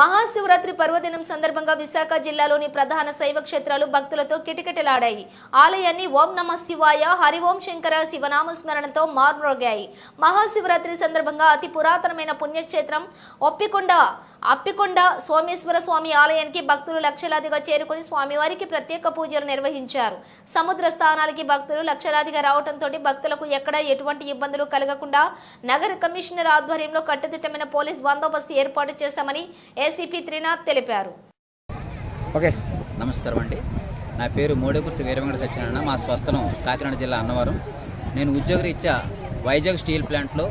మహాశివరాత్రి పర్వదినం సందర్భంగా విశాఖ జిల్లాలోని ప్రధాన శైవ క్షేత్రాలు భక్తులతో కిటకిటలాడాయి. ఆలయాన్ని ఓం నమ శివాయ హరి ఓం శంకర శివనామ స్మరణతో మార్మోగాయి. మహాశివరాత్రి సందర్భంగా అతి పురాతనమైన పుణ్యక్షేత్రం ఒప్పికొండ అప్పికొండ సోమేశ్వర స్వామి ఆలయానికి భక్తులు లక్షలాదిగా చేరుకుని స్వామివారికి ప్రత్యేక పూజలు నిర్వహించారు. సముద్ర స్థానాలకి భక్తులు లక్షలాదిగా రావడంతో భక్తులకు ఎక్కడ ఎటువంటి ఇబ్బందులు కలగకుండా నగర కమిషనర్ ఆధ్వర్యంలో కట్టుదిట్టమైన పోలీస్ బందోబస్తు ఏర్పాటు చేశామని ఏసీపీ త్రినాథ్ తెలిపారు. ఓకే. నమస్కారం అండి. నా పేరు మోడగుర్తి వీరవెంకట సత్యనారాయణ. మా స్వస్థలం కాకినాడ జిల్లా అన్నవరం. నేను ఉద్యోగరీత్యా వైజాగ్ స్టీల్ ప్లాంట్లో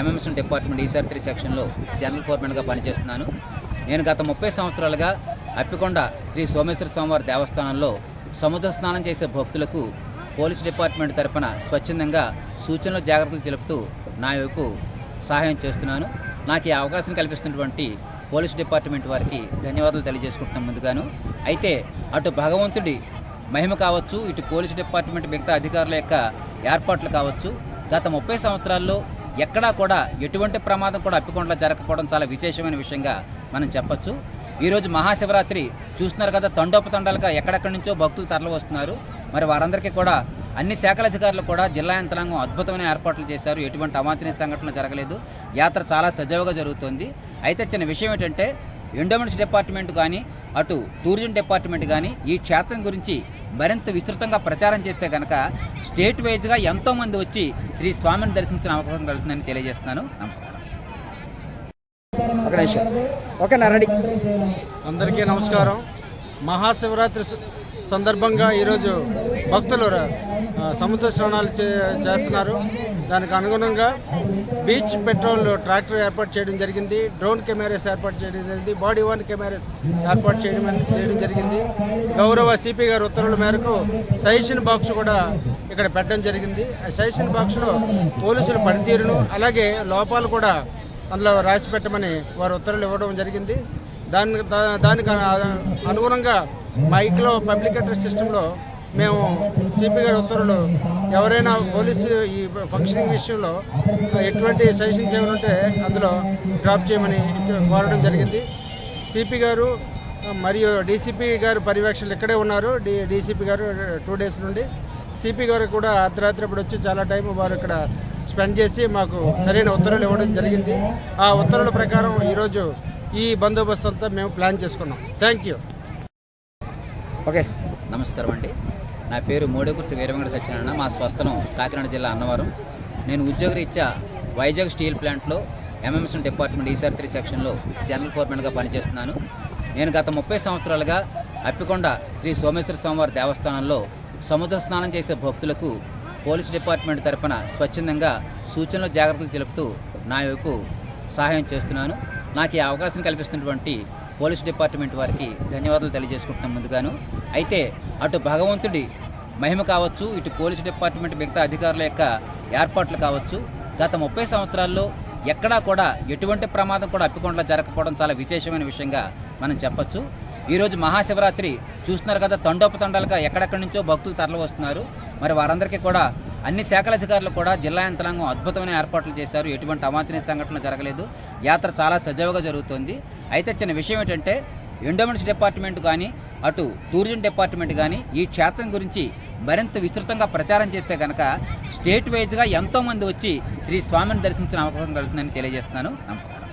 ఎంఎంఎస్ డిపార్ట్మెంట్ ఈసారి త్రీ సెక్షన్లో జనరల్ ఫోర్మెన్గా పనిచేస్తున్నాను. నేను గత ముప్పై సంవత్సరాలుగా అప్పికొండ శ్రీ సోమేశ్వర స్వామివారి దేవస్థానంలో సముద్ర స్నానం చేసే భక్తులకు పోలీస్ డిపార్ట్మెంట్ తరపున స్వచ్ఛందంగా సూచనలు జాగ్రత్తలు తెలుపుతూ నా వైపు సహాయం చేస్తున్నాను. నాకు ఈ అవకాశం కల్పిస్తున్నటువంటి పోలీస్ డిపార్ట్మెంట్ వారికి ధన్యవాదాలు తెలియజేసుకుంటున్నాం ముందుగాను. అయితే అటు భగవంతుడి మహిమ కావచ్చు ఇటు పోలీస్ డిపార్ట్మెంట్ మిగతా అధికారుల యొక్క ఏర్పాట్లు కావచ్చు గత ముప్పై సంవత్సరాల్లో ఎక్కడా కూడా ఎటువంటి ప్రమాదం కూడా అప్పికొండలో జరగకపోవడం చాలా విశేషమైన విషయంగా మనం చెప్పచ్చు. ఈరోజు మహాశివరాత్రి చూస్తున్నారు కదా తండోపతండాలుగా ఎక్కడెక్కడి నుంచో భక్తులు తరలి వస్తున్నారు. మరి వారందరికీ కూడా అన్ని శాఖల అధికారులు కూడా జిల్లా యంత్రాంగం అద్భుతమైన ఏర్పాట్లు చేశారు. ఎటువంటి అవాంఛనీయ సంఘటనలు జరగలేదు. యాత్ర చాలా సజావుగా జరుగుతుంది. అయితే చిన్న విషయం ఏంటంటే ఎండోమెంట్స్ డిపార్ట్మెంట్ కానీ అటు టూరిజం డిపార్ట్మెంట్ కానీ ఈ క్షేత్రం గురించి మరింత విస్తృతంగా ప్రచారం చేస్తే కనుక స్టేట్ వైజ్గా ఎంతోమంది వచ్చి శ్రీ స్వామిని దర్శించిన అవకాశం కలుగుతుందని తెలియజేస్తున్నాను. నమస్కారం. ఒక నిమిషం. ఓకేనా రెడీ అందరికీ నమస్కారం. మహాశివరాత్రి సందర్భంగా ఈరోజు భక్తులు సముద్ర స్నానాలు చే చేస్తున్నారు. దానికి అనుగుణంగా బీచ్ పెట్రోల్ ట్రాక్టర్ ఏర్పాటు చేయడం జరిగింది డ్రోన్ కెమెరాస్ ఏర్పాటు చేయడం జరిగింది బాడీ వన్ కెమెరాస్ ఏర్పాటు చేయడం చేయడం జరిగింది. గౌరవ సిపి గారి ఉత్తర్వుల మేరకు సజెషన్ బాక్స్ కూడా ఇక్కడ పెట్టడం జరిగింది. ఆ సజెషన్ బాక్స్లో పోలీసుల పనితీరును అలాగే లోపాలు కూడా అందులో రాసి పెట్టమని వారు ఉత్తర్వులు ఇవ్వడం జరిగింది. దాని దానికి అనుగుణంగా మైక్లో పబ్లిక్ అడ్రస్ సిస్టంలో మేము సిపి గారి ఉత్తర్వులు ఎవరైనా పోలీసు ఈ ఫంక్షనింగ్ విషయంలో ఎటువంటి సజెషన్స్ ఏమైనా ఉంటే అందులో డ్రాప్ చేయమని కోరడం జరిగింది. సిపి గారు మరియు డీసీపీ గారు పర్యవేక్షణలు ఇక్కడే ఉన్నారు. డి డీసీపీ గారు టూ డేస్ నుండి. సిపి గారు కూడా అర్ధరాత్రి ఇప్పుడు వచ్చి చాలా టైం వారు ఇక్కడ స్పెండ్ చేసి మాకు సరైన ఉత్తర్వులు ఇవ్వడం జరిగింది. ఆ ఉత్తర్వుల ప్రకారం ఈరోజు ఈ బందోబస్తు అంతా మేము ప్లాన్ చేసుకున్నాం. థ్యాంక్ యూ ఓకే నమస్కారం అండి. నా పేరు మోడగుర్తి వీరవెంకట సత్యనారాయణ. మా స్వస్థలం కాకినాడ జిల్లా అన్నవరం. నేను ఉద్యోగరీత్యా వైజాగ్ స్టీల్ ప్లాంట్లో ఎంఎంఎస్ డిపార్ట్మెంట్ ఈసారి త్రీ సెక్షన్లో జనరల్ ఫోర్మెన్గా పనిచేస్తున్నాను. నేను గత ముప్పై సంవత్సరాలుగా అప్పికొండ శ్రీ సోమేశ్వర స్వామివారి దేవస్థానంలో సముద్ర స్నానం చేసే భక్తులకు పోలీస్ డిపార్ట్మెంట్ తరపున స్వచ్ఛందంగా సూచనలు జాగ్రత్తలు తెలుపుతూ నా వైపు సహాయం చేస్తున్నాను. నాకు ఈ అవకాశం కల్పిస్తున్నటువంటి పోలీస్ డిపార్ట్మెంట్ వారికి ధన్యవాదాలు తెలియజేసుకుంటున్నాం ముందుగాను. అయితే అటు భగవంతుడి మహిమ కావచ్చు ఇటు పోలీస్ డిపార్ట్మెంట్ మిగతా అధికారుల యొక్క ఏర్పాట్లు కావచ్చు గత ముప్పై సంవత్సరాల్లో ఎక్కడా కూడా ఎటువంటి ప్రమాదం కూడా అప్పికొండలో జరగకపోవడం చాలా విశేషమైన విషయంగా మనం చెప్పచ్చు. ఈరోజు మహాశివరాత్రి చూస్తున్నారు కదా తండోపతండాలుగా ఎక్కడెక్కడి నుంచో భక్తులు తరలి వస్తున్నారు. మరి వారందరికీ కూడా అన్ని శాఖల అధికారులు కూడా జిల్లా యంత్రాంగం అద్భుతమైన ఏర్పాట్లు చేశారు. ఎటువంటి అవాంఛనీయ సంఘటన జరగలేదు. యాత్ర చాలా సజావుగా జరుగుతుంది. అయితే చిన్న విషయం ఏంటంటే ఎండోమెంట్స్ డిపార్ట్మెంట్ కానీ అటు టూరిజం డిపార్ట్మెంట్ కానీ ఈ క్షేత్రం గురించి మరింత విస్తృతంగా ప్రచారం చేస్తే కనుక స్టేట్ వైజ్గా ఎంతోమంది వచ్చి శ్రీ స్వామిని దర్శించిన అవకాశం కలుగుతుందని తెలియజేస్తున్నాను. నమస్కారం.